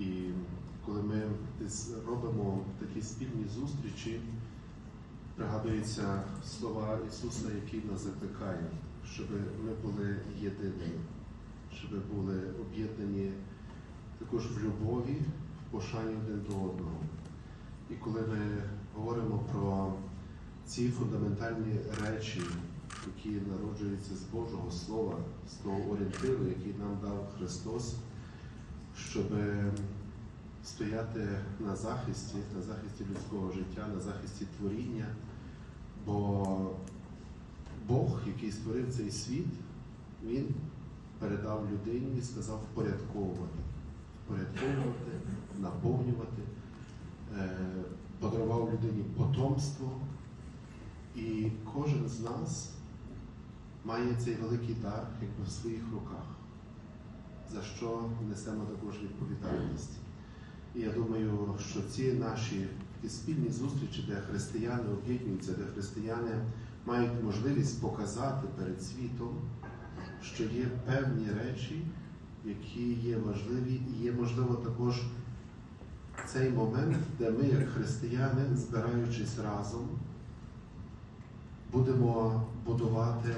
І коли ми робимо такі спільні зустрічі, пригадуються слова Ісуса, які нас закликає, щоб ми були єдиними, щоб були об'єднані також в любові, в пошані один до одного. І коли ми говоримо про ці фундаментальні речі, які народжуються з Божого Слова, з того орієнтиру, який нам дав Христос, щоб стояти на захисті, на захисті людського життя, на захисті творіння, бо Бог, який створив цей світ, Він передав людині і сказав впорядковувати, впорядковувати, наповнювати, е, подарував людині потомство. І кожен з нас має цей великий дар якби в своїх руках, за що несемо також відповідальність. І я думаю, що ці наші такі спільні зустрічі, де християни об'єднуються, де християни мають можливість показати перед світом, що є певні речі, які є важливі, і є можливо також цей момент, де ми, як християни, збираючись разом, будемо будувати